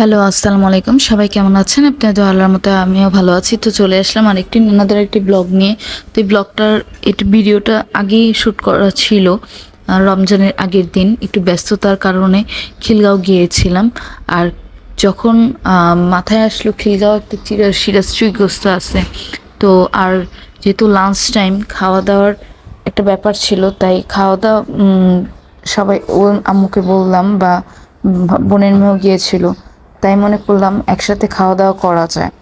Hello, আসসালামু আলাইকুম। সবাই কেমন আছেন? আপনাদের আল্লাহর মতো আমিও ভালো আছি। তো চলে আসলাম আরেকটি ননাদের একটি ব্লগ নিয়ে। তো এই ব্লগটার এটি ভিডিওটা আগেই শ্যুট করা ছিল রমজানের আগের দিন। একটু ব্যস্ততার কারণে খিলগাঁও গিয়েছিলাম। আর যখন মাথায় আসলো খিলগাঁও, একটা চিরা সিরাজ চুইগ্রস্ত আছে। তো আর যেহেতু লাঞ্চ টাইম খাওয়া দাওয়ার একটা ব্যাপার ছিল, তাই খাওয়া দাওয়া সবাই ও আম্মুকে বললাম বা বোনের মেয়েও গিয়েছিল। তাই মনে করলাম একসাথে খাওয়া দাওয়া করা যায়।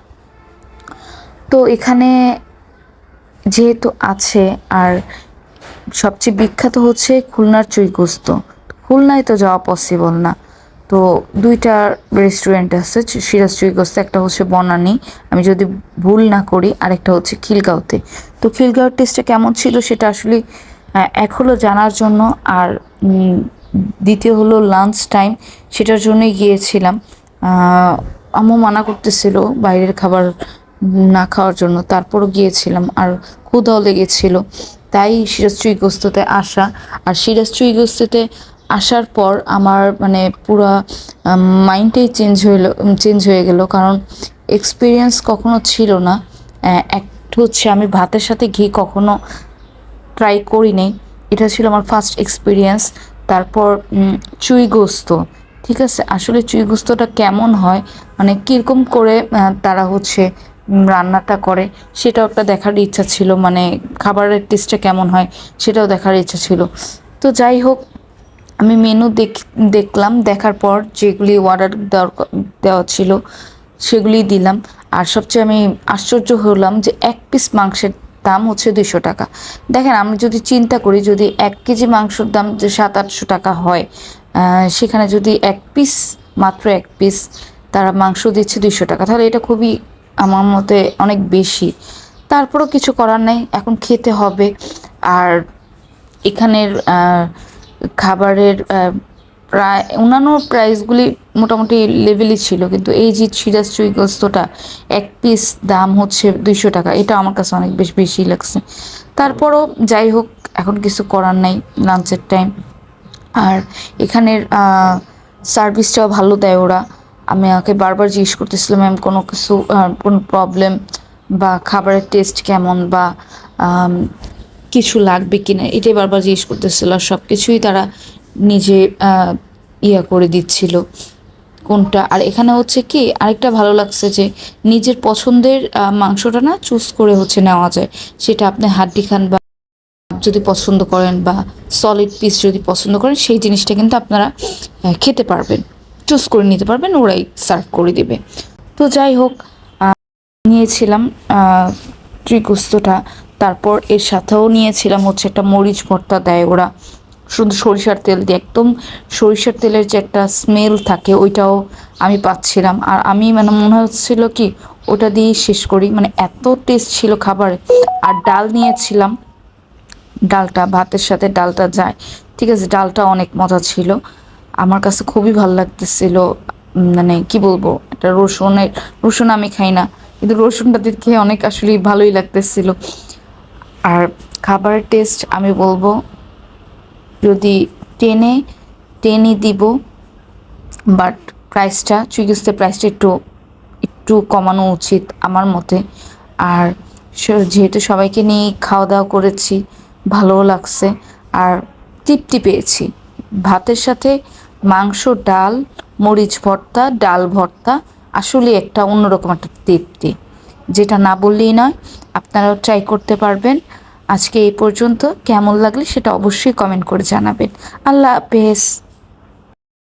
তো এখানে যেহেতু আছে, আর সবচেয়ে বিখ্যাত হচ্ছে খুলনার চুইগোস্ত খুলনায় তো যাওয়া পসিবল না। তো দুইটা রেস্টুরেন্ট আছে সিরাজ চুইগোস্ত একটা হচ্ছে বনানি। আমি যদি ভুল না করি, আরেকটা হচ্ছে খিলগাঁওতে। তো খিলগাঁওর টেস্টটা কেমন ছিল সেটা আসলে হলো জানার জন্য, আর দ্বিতীয় হলো লাঞ্চ টাইম সেটার জন্যই গিয়েছিলাম। আম্মু মানা করতেছিল বাইরের খাবার না খাওয়ার জন্য। তারপরও গিয়েছিলাম আর ক্ষুধাও লেগেছিল। তাই সিরাজ চুইগোস্ততে আসা। আর সিরাজ চুইগোস্ততে আসার পর আমার মানে পুরা মাইন্ডটাই চেঞ্জ হইল চেঞ্জ হয়ে গেল। কারণ এক্সপিরিয়েন্স কখনো ছিল না। একটা হচ্ছে আমি ভাতের সাথে ঘি কখনো ট্রাই করি নাই এটা ছিল আমার ফার্স্ট এক্সপিরিয়েন্স তারপর চুই গোস্ত ঠিক আছে, আসলে চুই গোস্তটা কেমন হয়? মানে কীরকম করে তারা হচ্ছে রান্নাটা করে, সেটাও একটা দেখার ইচ্ছা ছিল। মানে খাবারের টেস্টটা কেমন হয়, সেটাও দেখার ইচ্ছা ছিল। তো যাই হোক, আমি মেনু দেখ, দেখলাম, দেখার পর যেগুলি অর্ডার দেওয়া ছিল, সেগুলি দিলাম। আর সবচেয়ে আমি আশ্চর্য হলাম যে এক পিস মাংসের দাম হচ্ছে দুশো টাকা। দেখেন, আমি যদি চিন্তা করি, যদি এক কেজি মাংসর দাম যে সাত আটশো টাকা হয় সেখানে যদি এক পিস মাত্র এক পিস তারা মাংস দিচ্ছে দুইশো টাকা। তাহলে এটা খুবই আমার মতে অনেক বেশি। তারপরও কিছু করার নেই, এখন খেতে হবে। আর এখানের খাবারের প্রায়, অন্যান্য প্রাইসগুলি মোটামুটি লেভেলই ছিল, কিন্তু এই যে সিরাজ চুইগস্তটা এক পিস দাম হচ্ছে দুইশো টাকা, এটা আমার কাছে অনেক বেশ, বেশি লাগছে। তারপরও যাই হোক, এখন কিছু করার নাই লাঞ্চের টাইম আর এখানের সার্ভিসটাও ভালো দেয় ওরা। আমি আমাকে বারবার জিজ্ঞেস করতেছিলাম ম্যাম কোনো কিছু কোনো প্রবলেম বা খাবারের টেস্ট কেমন বা কিছু লাগবে কি না এটাই বারবার জিজ্ঞেস করতেছিল আর সব কিছুই তারা নিজে ইয়া করে দিচ্ছিল। কোনটা? আর এখানে হচ্ছে কি, আরেকটা ভালো লাগছে যে নিজের পছন্দের মাংসটা না চুজ করে হচ্ছে নেওয়া যায়। সেটা আপনি হাড্ডি খান বা যদি পছন্দ করেন বা সলিড পিস যদি পছন্দ করেন, সেই জিনিসটা কিন্তু আপনারা খেতে পারবেন। চুজ করে নিতে পারবেন, ওরাই সার্ভ করে দেবে। তো যাই হোক নিয়েছিলাম ত্রিকুস্তটা। তারপর এর সাথেও নিয়েছিলাম হচ্ছে একটা মরিচ ভর্তা দেয় ওরা। শুধু সরিষার তেল দিয়ে, একদম সরিষার তেলের যে একটা স্মেল থাকে, ওইটাও আমি পাচ্ছিলাম। আর আমি মানে মনে হচ্ছিল কি, ওটা দিয়েই শেষ করি। মানে এত টেস্ট ছিল খাবার। আর ডাল নিয়েছিলাম ডালটা, ভাতের সাথে ডালটা যায়। ঠিক আছে, ডালটা অনেক মজা ছিল। আমার কাছে খুবই ভালো লাগতেছিল মানে কি বলব এটা রসুনের, রসুন আমি খাই না, কিন্তু রসুনটা খেয়ে অনেক আসলে ভালোই লাগতেছিল। আর খাবারের টেস্ট আমি বলব, যদি টেনে টেনে দিব বাট প্রাইসটা চুইগিসের প্রাইসটা একটু একটু কমানো উচিত আমার মতে। আর যেহেতু সবাইকে নিয়ে খাওয়া দাওয়া করেছি ভালোও লাগছে। আর তৃপ্তি পেয়েছি। ভাতের সাথে মাংস, ডাল, মরিচ ভর্তা, ডাল ভর্তা আসলে একটা অন্যরকম একটা তৃপ্তি। যেটা না বললেই নয়, আপনারাও ট্রাই করতে পারবেন। আজকে এই পর্যন্ত কেমন লাগলে সেটা অবশ্যই কমেন্ট করে জানাবেন। আল্লাহ হাফেজ।